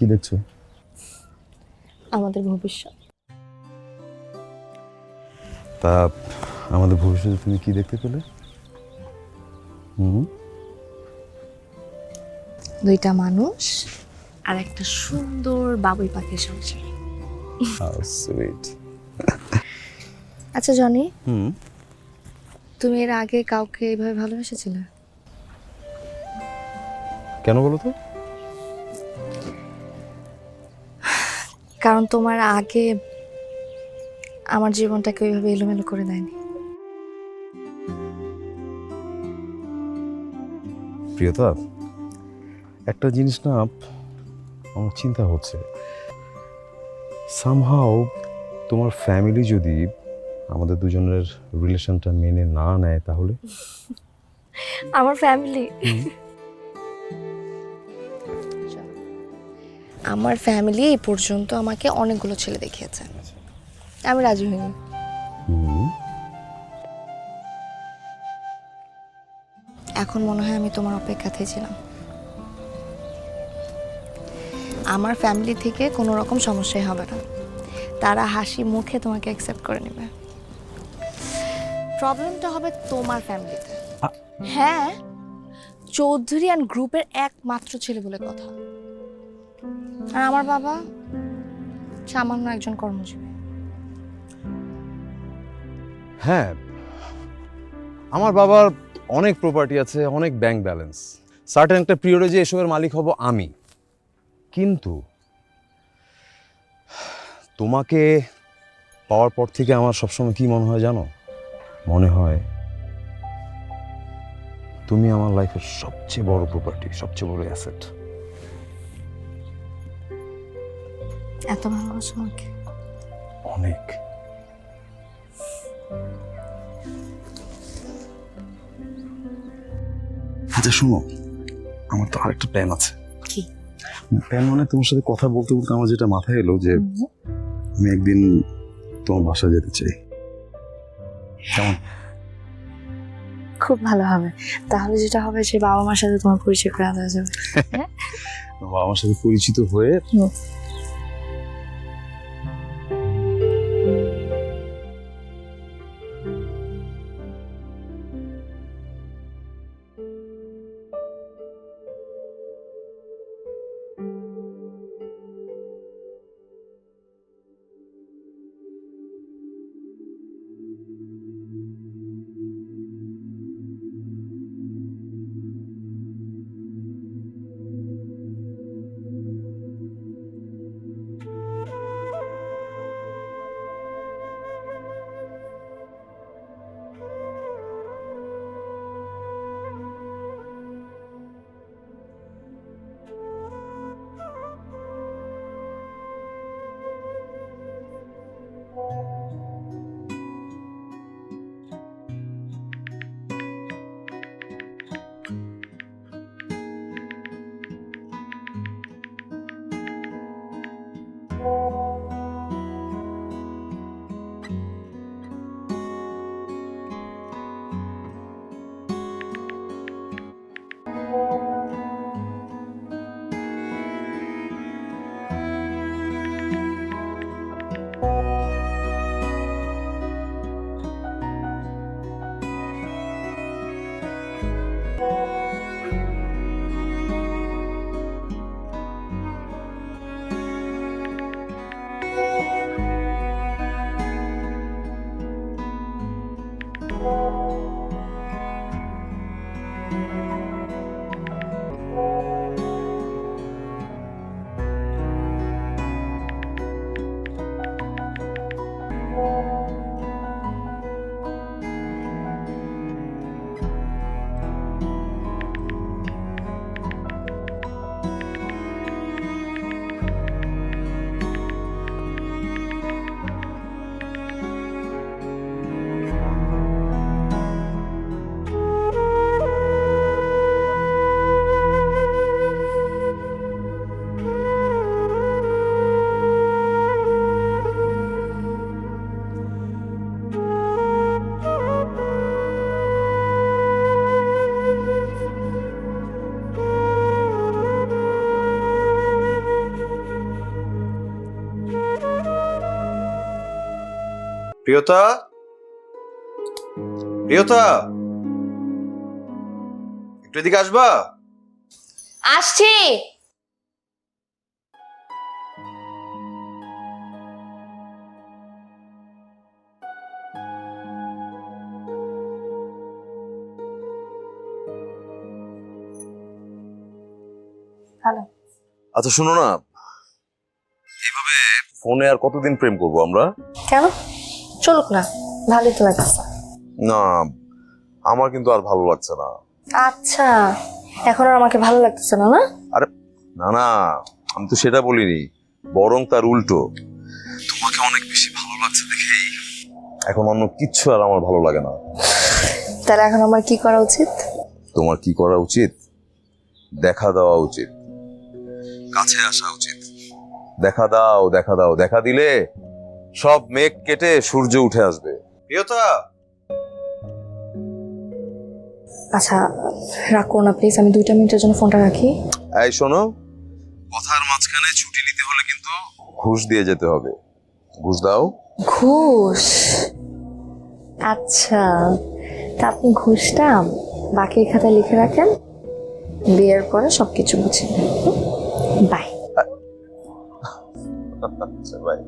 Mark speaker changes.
Speaker 1: কি দেখছ?
Speaker 2: আমাদের ভবিষ্যৎ।
Speaker 1: তা আমাদের ভবিষ্যতে তুমি কি দেখতে পেলে? হুম?
Speaker 2: দুইটা মানুষ আর একটা সুন্দর বাবুই পাখির সংসার।
Speaker 1: সুইট
Speaker 2: আচ্ছা জনি।
Speaker 1: হুম?
Speaker 2: তুমি এর আগে কাউকে এইভাবে ভালোবেসেছিলে?
Speaker 1: কেন বলো তো?
Speaker 2: কারণ তোমার আগে আমার জীবনটাকে ওইভাবে এলোমেলো করে দেয়নি।
Speaker 1: প্রিয়তা একটা জিনিস না আমার চিন্তা হচ্ছে। সামহাও তোমার ফ্যামিলি যদি আমাদের দুজনের রিলেশনটা মেনে না নেয় তাহলে?
Speaker 2: আমার ফ্যামিলি আমার ফ্যামিলি এই পর্যন্ত আমাকে অনেকগুলো ছেলে দেখিয়েছে। আমি রাজি হইনি। এখন মনে হয় আমি তোমার অপেক্ষাতেই ছিলাম। আমার ফ্যামিলি থেকে কোনো রকম সমস্যাই হবে না। তারা হাসি মুখে তোমাকে অ্যাকসেপ্ট করে নেবে। প্রবলেমটা হবে তোমার ফ্যামিলিতে হ্যাঁ চৌধুরী অ্যান্ড গ্রুপের একমাত্র ছেলে বলে কথা। আর আমার বাবা সামান্য একজন কর্মজীবী।
Speaker 1: হ্যাঁ আমার বাবার অনেক প্রপার্টি আছে, অনেক ব্যাংক ব্যালেন্স সার্টেন একটা পিরিয়ডে যে এসবের মালিক হব আমি। কিন্তু তোমাকে পাওয়ার পর থেকে আমার সবসময় কি মনে হয় জানো? মনে হয় তুমি আমার লাইফের সবচেয়ে বড় প্রপার্টি সবচেয়ে বড় অ্যাসেট
Speaker 2: এত ভালোবাসো আমাকে।
Speaker 1: অনেক। আচ্ছা শোনো আমার তো আরেকটা প্ল্যান আছে।
Speaker 2: কি?
Speaker 1: প্ল্যান মানে তোমার সাথে কথা বলতে বলতে আমার যেটা মাথায় এলো যে আমি একদিন তোমার বাসায় যেতে চাই। কেমন?
Speaker 2: খুব ভালো হবে। তাহলে যেটা হবে সে বাবা মার সাথে তোমার পরিচয় করে যাবে।
Speaker 1: তোমার বাবার সাথে পরিচিত হয়ে
Speaker 3: প্রিয়তা? প্রিয়তা? একটু এদিকে আসবা?
Speaker 2: আসছি। হ্যালো
Speaker 4: আচ্ছা শুনো না। এইভাবে ফোনে আর কতদিন প্রেম করব আমরা?
Speaker 2: কেন? চলুক না ভালোই তো লাগছে।
Speaker 4: না আমার কিন্তু আর ভালো লাগছে না।
Speaker 2: আচ্ছা এখন আর আমাকে ভালো লাগতেছে না না?
Speaker 4: আরে না না আমি তো সেটা বলিনি বরং তার উল্টো। তোমাকে অনেক বেশি ভালো লাগছে দেখেই। এখন অন্য কিচ্ছু আর আমার ভালো লাগে না।
Speaker 2: তাহলে এখন আমার কি করা উচিত?
Speaker 4: তোমার কি করা উচিত? দেখা দেওয়া উচিত। কাছে আসা উচিত। দেখা দাও দেখা দাও দেখা দিলে সব মেঘ কেটে সূর্য উঠে আসবে।
Speaker 3: প্রিয়তা!
Speaker 2: আচ্ছা রাগ করো না প্লিজ আমি দুইটা মিনিটের জন্য ফোনটা রাখি।
Speaker 4: এই শোনো কথার মাঝখানে ছুটি নিতে হলে কিন্তু ঘুষ দিয়ে যেতে হবে। ঘুষ দাও।
Speaker 2: ঘুষ? আচ্ছা তা আপনি ঘুষটা বাকির খাতায় লিখে রাখেন বিয়ের পরে সব কিছু বুঝে বাই
Speaker 4: আচ্ছা ভাই